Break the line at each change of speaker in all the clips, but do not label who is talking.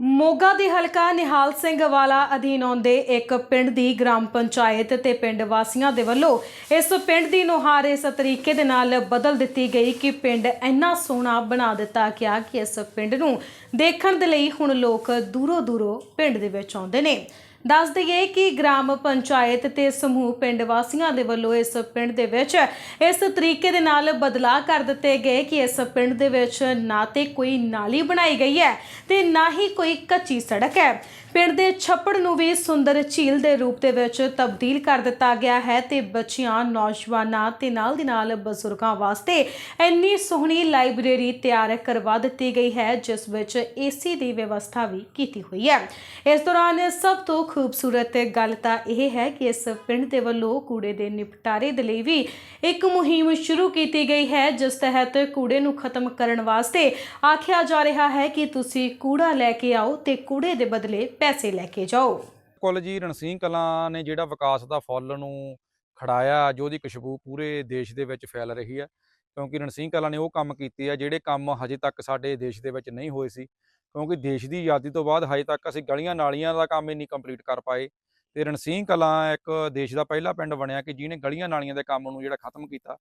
ਮੋਗਾ ਦੇ ਹਲਕਾ ਨਿਹਾਲ ਸਿੰਘ ਵਾਲਾ ਅਧੀਨ ਆਉਂਦੇ ਇੱਕ ਪਿੰਡ ਦੀ ਗ੍ਰਾਮ ਪੰਚਾਇਤ ਤੇ ਪਿੰਡ ਵਾਸੀਆਂ ਦੇ ਵੱਲੋਂ ਇਸ ਪਿੰਡ ਦੀ ਨੁਹਾਰ ਇਸ ਤਰੀਕੇ ਦੇ ਨਾਲ ਬਦਲ ਦਿੱਤੀ ਗਈ ਕਿ ਪਿੰਡ ਇੰਨਾ ਸੋਹਣਾ ਬਣਾ ਦਿੱਤਾ ਗਿਆ ਕਿ ਇਸ ਪਿੰਡ ਨੂੰ ਦੇਖਣ ਦੇ ਲਈ ਹੁਣ ਲੋਕ ਦੂਰੋਂ ਦੂਰੋਂ ਪਿੰਡ ਦੇ ਵਿੱਚ ਆਉਂਦੇ ਨੇ। ਦੱਸ ਦਈਏ ਕਿ ਗ੍ਰਾਮ ਪੰਚਾਇਤ ਤੇ ਸਮੂਹ ਪਿੰਡ ਵਾਸੀਆਂ ਦੇ ਵੱਲੋਂ ਇਸ ਪਿੰਡ ਦੇ ਵਿੱਚ ਇਸ ਤਰੀਕੇ ਦੇ ਨਾਲ ਬਦਲਾਅ ਕਰ ਦਿੱਤੇ ਗਏ ਕਿ ਇਸ ਪਿੰਡ ਦੇ ਵਿੱਚ ਨਾ ਤੇ ਕੋਈ ਨਾਲੀ ਬਣਾਈ ਗਈ ਹੈ ਤੇ ਨਾ ਹੀ ਕੋਈ ਕੱਚੀ ਸੜਕ ਹੈ। ਪਿੰਡ ਦੇ ਛੱਪੜ ਨੂੰ ਵੀ ਸੁੰਦਰ ਝੀਲ ਦੇ ਰੂਪ ਦੇ ਵਿੱਚ ਤਬਦੀਲ ਕਰ ਦਿੱਤਾ ਗਿਆ ਹੈ ਤੇ ਬੱਚਿਆਂ, ਨੌਜਵਾਨਾਂ ਤੇ ਨਾਲ ਦੀ ਨਾਲ ਬਜ਼ੁਰਗਾਂ ਵਾਸਤੇ ਇੰਨੀ ਸੋਹਣੀ ਲਾਇਬ੍ਰੇਰੀ ਤਿਆਰ ਕਰਵਾ ਦਿੱਤੀ ਗਈ ਹੈ, ਜਿਸ ਵਿੱਚ ਏਸੀ ਦੀ ਵਿਵਸਥਾ ਵੀ ਕੀਤੀ ਹੋਈ ਹੈ। ਇਸ ਦੌਰਾਨ ਸਭ ਤੋਂ ਖੂਬਸੂਰਤ ਗੱਲ ਤਾਂ ਇਹ ਹੈ ਕਿ ਇਸ ਪਿੰਡ ਦੇ ਵੱਲੋਂ ਕੂੜੇ ਦੇ ਨਿਪਟਾਰੇ ਦੇ ਲਈ ਵੀ ਇੱਕ ਮੁਹਿੰਮ ਸ਼ੁਰੂ ਕੀਤੀ ਗਈ ਹੈ, ਜਿਸ ਤਹਿਤ ਕੂੜੇ ਨੂੰ ਖਤਮ ਕਰਨ ਵਾਸਤੇ ਆਖਿਆ ਜਾ ਰਿਹਾ ਹੈ ਕਿ ਤੁਸੀਂ ਕੂੜਾ ਲੈ ਕੇ ਆਓ ਤੇ ਕੂੜੇ ਦੇ ਬਦਲੇ ਪੈਸੇ ਲੈ ਕੇ ਜਾਓ।
ਕੁੱਲ ਜੀ ਰਣਸੀਂਹ ਕਲਾਂ ਨੇ ਜਿਹੜਾ ਵਿਕਾਸ ਦਾ ਫੁੱਲ ਨੂੰ ਖੜਾਇਆ ਜੋ ਉਹਦੀ ਖੁਸ਼ਬੂ ਪੂਰੇ ਦੇਸ਼ ਦੇ ਵਿੱਚ ਫੈਲ ਰਹੀ ਹੈ। ਕਿਉਂਕਿ ਰਣਸੀਂਹ ਕਲਾਂ ਨੇ ਉਹ ਕੰਮ ਕੀਤੇ ਆ, ਜਿਹੜੇ ਕੰਮ ਹਜੇ ਤੱਕ ਸਾਡੇ ਦੇਸ਼ ਦੇ ਵਿੱਚ ਨਹੀਂ ਹੋਏ ਸੀ। ਕਿਉਂਕਿ ਦੇਸ਼ ਦੀ ਆਜ਼ਾਦੀ ਤੋਂ ਬਾਅਦ ਹਜੇ ਤੱਕ ਅਸੀਂ ਗਲੀਆਂ ਨਾਲੀਆਂ ਦਾ ਕੰਮ ਹੀ ਨਹੀਂ ਕੰਪਲੀਟ ਕਰ ਪਾਏ। ਤੇ ਰਣਸੀਂਹ ਕਲਾਂ ਇੱਕ ਦੇਸ਼ ਦਾ ਪਹਿਲਾ ਪਿੰਡ ਬਣਿਆ ਕਿ ਜਿਹਨੇ ਗਲੀਆਂ ਨਾਲੀਆਂ ਦੇ ਕੰਮ ਨੂੰ ਜਿਹੜਾ ਖਤਮ ਕੀਤਾ।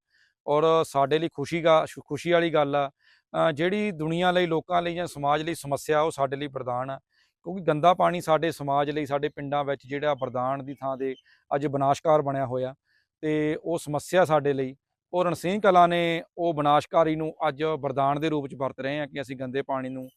ਔਰ ਸਾਡੇ ਲਈ ਖੁਸ਼ੀ ਦਾ ਖੁਸ਼ੀ ਵਾਲੀ ਗੱਲ ਆ ਜਿਹੜੀ ਦੁਨੀਆ ਲਈ, ਲੋਕਾਂ ਲਈ ਜਾਂ ਸਮਾਜ ਲਈ ਸਮੱਸਿਆ ਉਹ ਸਾਡੇ ਲਈ ਵਰਦਾਨ ਆ। ਕਿਉਂਕਿ ਗੰਦਾ ਪਾਣੀ ਸਾਡੇ ਸਮਾਜ ਲਈ, ਸਾਡੇ ਪਿੰਡਾਂ ਵਿੱਚ ਜਿਹੜਾ ਵਰਦਾਨ ਦੀ ਥਾਂ ਦੇ ਅੱਜ ਵਿਨਾਸ਼ਕਾਰ ਬਣਿਆ ਹੋਇਆ ਤੇ ਉਹ ਸਮੱਸਿਆ ਸਾਡੇ ਲਈ, ਉਹ ਰਣਸੀਂਹ ਕਲਾ ਨੇ ਉਹ ਵਿਨਾਸ਼ਕਾਰੀ ਨੂੰ ਅੱਜ ਵਰਦਾਨ ਦੇ ਰੂਪ ਵਿੱਚ ਵਰਤ ਰਹੇ ਹਾਂ ਕਿ ਅਸੀਂ ਗੰਦੇ ਪਾਣੀ ਨੂੰ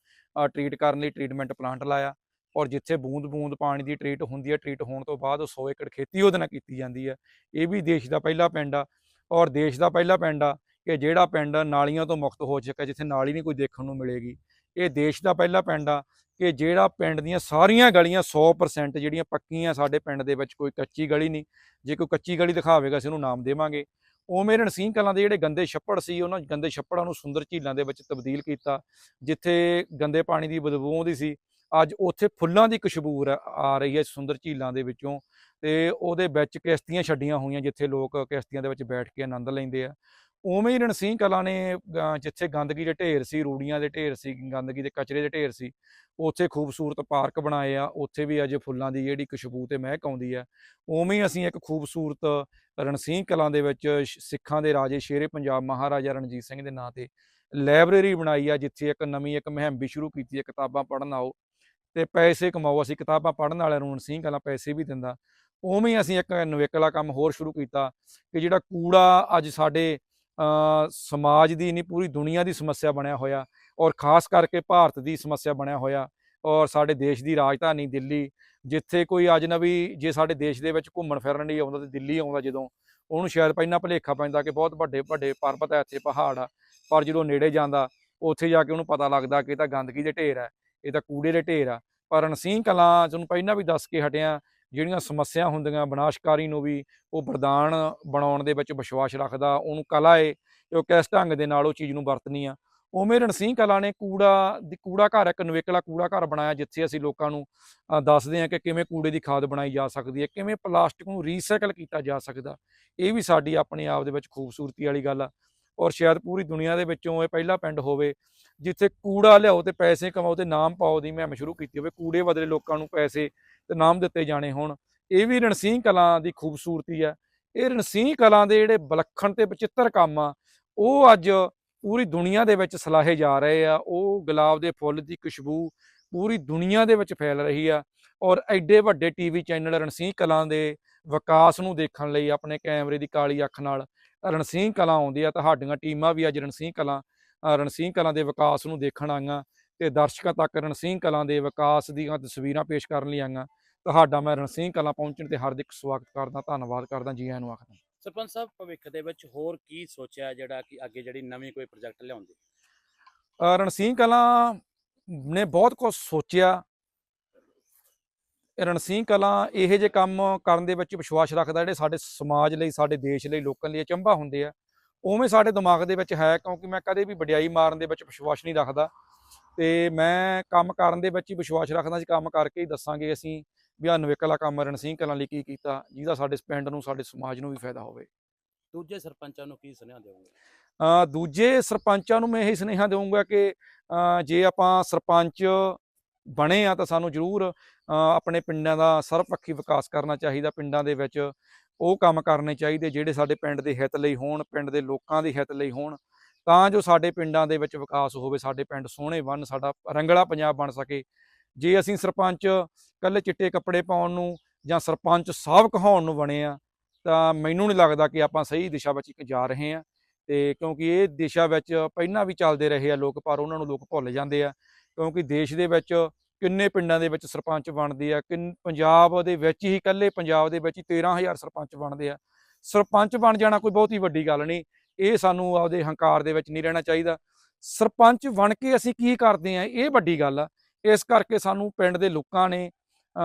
ਟ੍ਰੀਟ ਕਰਨ ਲਈ ਟ੍ਰੀਟਮੈਂਟ ਪਲਾਂਟ ਲਾਇਆ ਔਰ ਜਿੱਥੇ ਬੂੰਦ-ਬੂੰਦ ਪਾਣੀ ਦੀ ਟ੍ਰੀਟ ਹੁੰਦੀ ਹੈ ਟ੍ਰੀਟ ਹੋਣ ਤੋਂ ਬਾਅਦ 100 ਏਕੜ ਖੇਤੀ ਉਹਦੇ ਨਾਲ ਕੀਤੀ ਜਾਂਦੀ ਹੈ। ਇਹ ਵੀ ਦੇਸ਼ ਦਾ ਪਹਿਲਾ ਪਿੰਡ ਆ ਔਰ ਦੇਸ਼ ਦਾ ਪਹਿਲਾ ਪਿੰਡ ਆ ਕਿ ਜਿਹੜਾ ਪਿੰਡ ਨਾਲੀਆਂ ਤੋਂ ਮੁਕਤ ਹੋ ਚੁੱਕਾ ਜਿੱਥੇ ਨਾਲੀ ਨਹੀਂ ਕੋਈ ਦੇਖਣ ਨੂੰ ਮਿਲੇਗੀ। ਇਹ ਦੇਸ਼ ਦਾ ਪਹਿਲਾ ਪਿੰਡ ਆ, ਕਿ ਜਿਹੜਾ ਪਿੰਡ ਦੀਆਂ ਸਾਰੀਆਂ ਗਲੀਆਂ 100% ਜਿਹੜੀਆਂ ਪੱਕੀਆਂ ਸਾਡੇ ਪਿੰਡ ਦੇ ਵਿੱਚ ਕੋਈ ਕੱਚੀ ਗਲੀ ਨਹੀਂ, ਜੇ ਕੋਈ ਕੱਚੀ ਗਲੀ ਦਿਖਾਵੇਗਾ, ਅਸੀਂ ਉਹਨੂੰ ਨਾਮ ਦੇਵਾਂਗੇ। ਉਵੇਂ ਰਣਸੀਂਹ ਕਲਾਂ ਦੇ ਜਿਹੜੇ ਗੰਦੇ ਛੱਪੜ ਸੀ, ਉਹਨਾਂ ਗੰਦੇ ਛੱਪੜਾਂ ਨੂੰ ਸੁੰਦਰ ਝੀਲਾਂ ਦੇ ਵਿੱਚ ਤਬਦੀਲ ਕੀਤਾ, ਜਿੱਥੇ ਗੰਦੇ ਪਾਣੀ ਦੀ ਬਦਬੂ ਆਉਂਦੀ ਸੀ, ਅੱਜ ਉੱਥੇ ਫੁੱਲਾਂ ਦੀ ਖੁਸ਼ਬੂ ਆ ਰਹੀ ਹੈ ਸੁੰਦਰ ਝੀਲਾਂ ਦੇ ਵਿੱਚੋਂ, ਤੇ ਉਹਦੇ ਵਿੱਚ ਕਿਸ਼ਤੀਆਂ ਛੱਡੀਆਂ ਹੋਈਆਂ, ਜਿੱਥੇ ਲੋਕ ਕਿਸ਼ਤੀਆਂ ਦੇ ਵਿੱਚ ਬੈਠ ਕੇ ਆਨੰਦ ਲੈਂਦੇ ਆ। ਉਵੇਂ ਹੀ ਰਣਸੀਂਹ ਕਲਾਂ ਨੇ ਜਿੱਥੇ ਗੰਦਗੀ ਦੇ ਢੇਰ ਸੀ, ਰੂੜੀਆਂ ਦੇ ਢੇਰ ਸੀ, ਗੰਦਗੀ ਦੇ ਕਚਰੇ ਦੇ ਢੇਰ ਸੀ, ਉੱਥੇ ਖੂਬਸੂਰਤ ਪਾਰਕ ਬਣਾਏ ਆ, ਉੱਥੇ ਵੀ ਅੱਜ ਫੁੱਲਾਂ ਦੀ ਜਿਹੜੀ ਖੁਸ਼ਬੂ ਤੇ ਮਹਿਕ ਆਉਂਦੀ ਆ। ਉਵੇਂ ਹੀ ਅਸੀਂ ਇੱਕ ਖੂਬਸੂਰਤ ਰਣਸੀਂਹ ਕਲਾਂ ਦੇ ਵਿੱਚ ਸਿੱਖਾਂ ਦੇ ਰਾਜੇ ਸ਼ੇਰੇ ਪੰਜਾਬ ਮਹਾਰਾਜਾ ਰਣਜੀਤ ਸਿੰਘ ਦੇ ਨਾਂ ਤੇ ਲਾਇਬ੍ਰੇਰੀ ਬਣਾਈ ਆ, ਜਿੱਥੇ ਇੱਕ ਨਵੀਂ ਇੱਕ ਮੁਹਿੰਮ ਵੀ ਸ਼ੁਰੂ ਕੀਤੀ ਹੈ ਕਿਤਾਬਾਂ ਪੜ੍ਹਨ ਆਓ। ਤੇ ਪੈਸੇ ਕਮਾਓ, ਅਸੀਂ ਕਿਤਾਬਾਂ ਪੜ੍ਹਨ ਵਾਲਿਆਂ ਨੂੰ ਰਣਸੀਂਹ ਕਲਾਂ ਪੈਸੇ ਵੀ ਦਿੰਦਾ। ਉਵੇਂ ਹੀ ਅਸੀਂ ਇੱਕ ਨਵੇਕਲਾ ਕੰਮ ਹੋਰ ਸ਼ੁਰੂ ਕੀਤਾ, ਕਿ ਜਿਹੜਾ ਕੂੜਾ ਅੱਜ ਸਾਡੇ ਸਮਾਜ ਦੀ ਨਹੀਂ ਪੂਰੀ ਦੁਨੀਆ ਦੀ ਸਮੱਸਿਆ ਬਣਿਆ ਹੋਇਆ ਔਰ ਖਾਸ ਕਰਕੇ ਭਾਰਤ ਦੀ ਸਮੱਸਿਆ ਬਣਿਆ ਹੋਇਆ ਔਰ ਸਾਡੇ ਦੇਸ਼ ਦੀ ਰਾਜਧਾਨੀ ਦਿੱਲੀ, ਜਿੱਥੇ ਕੋਈ ਅਜਨਬੀ ਜੇ ਸਾਡੇ ਦੇਸ਼ ਦੇ ਵਿੱਚ ਘੁੰਮਣ ਫਿਰਨ ਲਈ ਆਉਂਦਾ ਤੇ ਦਿੱਲੀ ਆਉਂਦਾ ਜਦੋਂ, ਉਹਨੂੰ ਸ਼ਾਇਦ ਪਹਿਲਾਂ ਭੁਲੇਖਾ ਪੈਂਦਾ ਕਿ ਬਹੁਤ ਵੱਡੇ ਵੱਡੇ ਪਰਬਤ ਹੈ ਇੱਥੇ ਪਹਾੜ ਆ ਪਰ ਜਦੋਂ ਨੇੜੇ ਜਾਂਦਾ, ਉੱਥੇ ਜਾ ਕੇ ਉਹਨੂੰ ਪਤਾ ਲੱਗਦਾ ਕਿ ਇਹ ਤਾਂ ਗੰਦਗੀ ਦੇ ਢੇਰ ਹੈ, ਇਹ ਤਾਂ ਕੂੜੇ ਦੇ ਢੇਰ ਆ, ਪਰ ਰਣਸੀਂਹ ਕਲਾਂ ਤੁਹਾਨੂੰ ਪਹਿਲਾਂ ਵੀ ਦੱਸ ਕੇ ਹਟਿਆ ਜਿਹੜੀਆਂ ਸਮੱਸਿਆ ਹੁੰਦੀਆਂ ਵਿਨਾਸ਼ਕਾਰੀ ਨੂੰ ਵੀ ਉਹ ਵਰਦਾਨ ਬਣਾਉਣ ਦੇ ਵਿੱਚ ਵਿਸ਼ਵਾਸ ਰੱਖਦਾ, ਉਹਨੂੰ ਕਲਾ ਏ ਕਿ ਉਹ ਕਿਸ ਢੰਗ ਦੇ ਨਾਲ ਉਹ ਚੀਜ਼ ਨੂੰ ਵਰਤਣੀ ਆ। ਉਵੇਂ ਰਣਸੀਂਹ ਕਲਾ ਨੇ ਕੂੜਾ, ਦੀ, ਕੂੜਾ ਘਰ ਇੱਕ ਨਵੇਕਲਾ ਕੂੜਾ ਘਰ ਬਣਾਇਆ, ਜਿੱਥੇ ਅਸੀਂ ਲੋਕਾਂ ਨੂੰ ਦੱਸਦੇ ਹਾਂ ਕਿ ਕਿਵੇਂ ਕੂੜੇ ਦੀ ਖਾਦ ਬਣਾਈ ਜਾ ਸਕਦੀ ਹੈ, ਕਿਵੇਂ ਪਲਾਸਟਿਕ ਨੂੰ ਰੀਸਾਈਕਲ ਕੀਤਾ ਜਾ ਸਕਦਾ। ਇਹ ਵੀ ਸਾਡੀ ਆਪਣੇ ਆਪ ਦੇ ਵਿੱਚ ਖੂਬਸੂਰਤੀ ਵਾਲੀ ਗੱਲ ਆ। ਔਰ ਸ਼ਾਇਦ ਪੂਰੀ ਦੁਨੀਆ ਦੇ ਵਿੱਚੋਂ ਇਹ ਪਹਿਲਾ ਪਿੰਡ ਹੋਵੇ, ਜਿੱਥੇ ਕੂੜਾ ਲਿਆਓ ਤੇ ਪੈਸੇ ਕਮਾਓ ਤੇ ਨਾਮ ਪਾਓ ਦੀ ਮਹਿਮ ਸ਼ੁਰੂ ਕੀਤੀ ਹੋਵੇ, ਕੂੜੇ ਬਦਲੇ ਲੋਕਾਂ ਨੂੰ ਪੈਸੇ ਤੇ ਨਾਮ ਦਿੱਤੇ ਜਾਣੇ ਹੋਣ। ਇਹ ਵੀ ਰਣਸੀਂਹ ਕਲਾਂ ਦੀ ਖੂਬਸੂਰਤੀ ਹੈ। ਇਹ ਰਣਸੀਂਹ ਕਲਾਂ ਦੇ ਜਿਹੜੇ ਵਿਲੱਖਣ ਤੇ ਵਿਚਿੱਤਰ ਕੰਮ ਆ ਉਹ ਅੱਜ ਪੂਰੀ ਦੁਨੀਆ ਦੇ ਵਿੱਚ ਸਲਾਹੇ ਜਾ ਰਹੇ ਆ। ਉਹ ਗੁਲਾਬ ਦੇ ਫੁੱਲ ਦੀ ਖੁਸ਼ਬੂ ਪੂਰੀ ਦੁਨੀਆ ਦੇ ਵਿੱਚ ਫੈਲ ਰਹੀ ਆ ਔਰ ਐਡੇ ਵੱਡੇ ਟੀਵੀ ਚੈਨਲ ਰਣਸੀਂਹ ਕਲਾਂ ਦੇ ਵਿਕਾਸ ਨੂੰ ਦੇਖਣ ਲਈ ਆਪਣੇ ਕੈਮਰੇ ਦੀ ਕਾਲੀ ਅੱਖ ਨਾਲ ਰਣਸੀਂਹ ਕਲਾਂ ਆਉਂਦੀ ਆ ਤੁਹਾਡੀਆਂ ਟੀਮਾਂ ਵੀ ਅੱਜ ਰਣਸੀਂਹ ਕਲਾਂ ਅ, ਰਣਸੀਂਹ ਕਲਾਂ ਦੇ ਵਿਕਾਸ ਨੂੰ ਦੇਖਣ ਆਈਆਂ। ਤੇ ਦਰਸ਼ਕਾਂ ਤੱਕ ਰਣਸੀਂਹ ਕਲਾਂ ਦੇ ਵਿਕਾਸ ਦੀਆਂ ਤਸਵੀਰਾਂ ਪੇਸ਼ ਕਰਨ ਲਈ ਆਈਆਂ ਤੁਹਾਡਾ ਮੈਂ ਰਣਸੀਂਹ ਕਲਾਂ ਪਹੁੰਚਣ ਤੇ ਹਾਰਦਿਕ ਸਵਾਗਤ ਕਰਦਾ ਧੰਨਵਾਦ ਕਰਦਾ ਜੀ ਆਇਆਂ ਨੂੰ ਆਖਦਾ
ਸਰਪੰਚ ਸਾਹਿਬ ਭਵਿੱਖ ਦੇ ਵਿੱਚ ਹੋਰ ਕੀ ਸੋਚਿਆ ਜਿਹੜਾ ਕਿ ਅੱਗੇ ਜਿਹੜੀ ਨਵੀਂ ਕੋਈ ਪ੍ਰੋਜੈਕਟ ਲਿਆਉਂਦੇ?
ਰਣਸੀਂਹ ਕਲਾਂ ਨੇ ਬਹੁਤ ਕੁਝ ਸੋਚਿਆ। ਰਣਸੀਂਹ ਕਲਾਂ ਇਹੋ ਜਿਹੇ ਕੰਮ ਕਰਨ ਦੇ ਵਿੱਚ ਵਿਸ਼ਵਾਸ ਰੱਖਦਾ ਜਿਹੜੇ ਸਾਡੇ ਸਮਾਜ ਲਈ ਸਾਡੇ ਦੇਸ਼ ਲਈ ਲੋਕਾਂ ਲਈ ਅਚੰਭਾ ਹੁੰਦੇ ਆ। ਉਵੇਂ ਸਾਡੇ ਦਿਮਾਗ ਦੇ ਵਿੱਚ ਹੈ ਕਿਉਂਕਿ ਮੈਂ ਕਦੇ ਵੀ ਵਡਿਆਈ ਮਾਰਨ ਦੇ ਵਿੱਚ ਵਿਸ਼ਵਾਸ ਨਹੀਂ ਰੱਖਦਾ। ਤੇ ਮੈਂ ਕੰਮ ਕਰਨ ਦੇ ਵਿੱਚ ਹੀ ਵਿਸ਼ਵਾਸ ਰੱਖਦਾ ਸੀ ਕੰਮ ਕਰਕੇ ਹੀ ਦੱਸਾਂਗੇ ਅਸੀਂ ਵੀ ਆਹ ਨਵੇਕਲਾ ਕੰਮ ਰਣਸੀਂਹ ਕਲਾਂ ਲਈ ਕੀ ਕੀਤਾ ਜਿਹਦਾ ਸਾਡੇ ਪਿੰਡ ਨੂੰ ਸਾਡੇ ਸਮਾਜ ਨੂੰ ਵੀ ਫਾਇਦਾ ਹੋਵੇ।
ਦੂਜੇ ਸਰਪੰਚਾਂ ਨੂੰ ਕੀ ਸੁਨੇਹਾ ਦੇਵੋਗੇ
ਦੂਜੇ ਸਰਪੰਚਾਂ ਨੂੰ ਮੈਂ ਇਹ ਸੁਨੇਹਾ ਦੇਵਾਂਗਾ ਕਿ ਜੇ ਆਪਾਂ ਸਰਪੰਚ ਬਣੇ ਆ ਤਾਂ ਸਾਨੂੰ ਜ਼ਰੂਰ ਆਪਣੇ ਪਿੰਡਾਂ ਦਾ ਸਰਵਪੱਖੀ ਵਿਕਾਸ ਕਰਨਾ ਚਾਹੀਦਾ ਪਿੰਡਾਂ ਦੇ ਵਿੱਚ ਉਹ ਕੰਮ ਕਰਨੇ ਚਾਹੀਦੇ ਜਿਹੜੇ ਸਾਡੇ ਪਿੰਡ ਦੇ ਹਿੱਤ ਲਈ ਹੋਣ, ਪਿੰਡ ਦੇ ਲੋਕਾਂ ਦੇ ਹਿੱਤ ਲਈ ਹੋਣ, ਤਾਂ ਜੋ ਸਾਡੇ ਪਿੰਡਾਂ ਦੇ ਵਿੱਚ ਵਿਕਾਸ ਹੋਵੇ, ਸਾਡੇ ਪਿੰਡ ਸੋਹਣੇ ਬਣ, ਸਾਡਾ ਰੰਗਲਾ ਪੰਜਾਬ ਬਣ ਸਕੇ। ਜੇ ਅਸੀਂ ਸਰਪੰਚ ਕੱਲੇ ਚਿੱਟੇ ਕੱਪੜੇ ਪਾਉਣ ਨੂੰ ਜਾਂ ਸਰਪੰਚ ਸਾਹਿਬ ਕਹਾਉਣ ਨੂੰ ਬਣੇ ਆ, ਤਾਂ ਮੈਨੂੰ ਨਹੀਂ ਲੱਗਦਾ ਕਿ ਆਪਾਂ ਸਹੀ ਦਿਸ਼ਾ ਵਿੱਚ ਜਾ ਰਹੇ ਆ। ਤੇ ਕਿਉਂਕਿ ਇਹ ਦਿਸ਼ਾ ਵਿੱਚ ਪਹਿਲਾਂ ਵੀ ਚੱਲਦੇ ਰਹੇ ਆ ਲੋਕ, ਪਰ ਉਹਨਾਂ ਨੂੰ ਲੋਕ ਭੁੱਲ ਜਾਂਦੇ ਆ। ਕਿਉਂਕਿ ਦੇਸ਼ ਦੇ ਵਿੱਚ ਕਿੰਨੇ ਪਿੰਡਾਂ ਦੇ ਵਿੱਚ ਸਰਪੰਚ ਬਣਦੇ ਆ ਕਿ ਪੰਜਾਬ ਦੇ ਵਿੱਚ ਹੀ ਇਕੱਲੇ ਪੰਜਾਬ ਦੇ ਵਿੱਚ ਹੀ 13000 ਸਰਪੰਚ ਬਣਦੇ ਆ। ਸਰਪੰਚ ਬਣ ਜਾਣਾ ਕੋਈ ਬਹੁਤੀ ਵੱਡੀ ਗੱਲ ਨਹੀਂ, ਇਹ ਸਾਨੂੰ ਆਪਦੇ ਹੰਕਾਰ ਦੇ ਵਿੱਚ ਨਹੀਂ ਰਹਿਣਾ ਚਾਹੀਦਾ। ਸਰਪੰਚ ਬਣ ਕੇ ਅਸੀਂ ਕੀ ਕਰਦੇ ਆ, ਇਹ ਵੱਡੀ ਗੱਲ ਆ। ਇਸ ਕਰਕੇ ਸਾਨੂੰ ਪਿੰਡ ਦੇ ਲੋਕਾਂ ਨੇ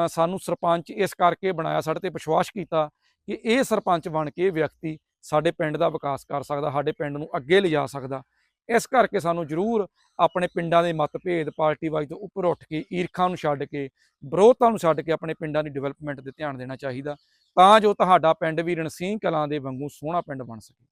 ਸਾਨੂੰ ਸਰਪੰਚ ਇਸ ਕਰਕੇ ਬਣਾਇਆ, ਸਾਡੇ ਤੇ ਵਿਸ਼ਵਾਸ ਕੀਤਾ ਕਿ ਇਹ ਸਰਪੰਚ ਬਣ ਕੇ ਵਿਅਕਤੀ ਸਾਡੇ ਪਿੰਡ ਦਾ ਵਿਕਾਸ ਕਰ ਸਕਦਾ, ਸਾਡੇ ਪਿੰਡ ਨੂੰ ਅੱਗੇ ਲਿਜਾ ਸਕਦਾ। ਇਸ ਕਰਕੇ ਸਾਨੂੰ ਜ਼ਰੂਰ ਆਪਣੇ ਪਿੰਡਾਂ ਦੇ ਮਤਭੇਦ ਪਾਰਟੀ ਵਾਈਜ਼ ਤੋਂ ਉੱਪਰ ਉੱਠ ਕੇ, ਈਰਖਾ ਨੂੰ ਛੱਡ ਕੇ, ਵਿਰੋਧਤਾ ਨੂੰ ਛੱਡ ਕੇ ਆਪਣੇ ਪਿੰਡਾਂ ਦੀ ਡਿਵੈਲਪਮੈਂਟ ਤੇ ਧਿਆਨ ਦੇਣਾ ਚਾਹੀਦਾ, ਤਾਂ ਜੋ ਤੁਹਾਡਾ ਪਿੰਡ ਵੀ ਰਣਸੀਂਹ ਕਲਾਂ ਦੇ ਵਾਂਗੂ ਸੋਹਣਾ ਪਿੰਡ ਬਣ ਸਕੇ।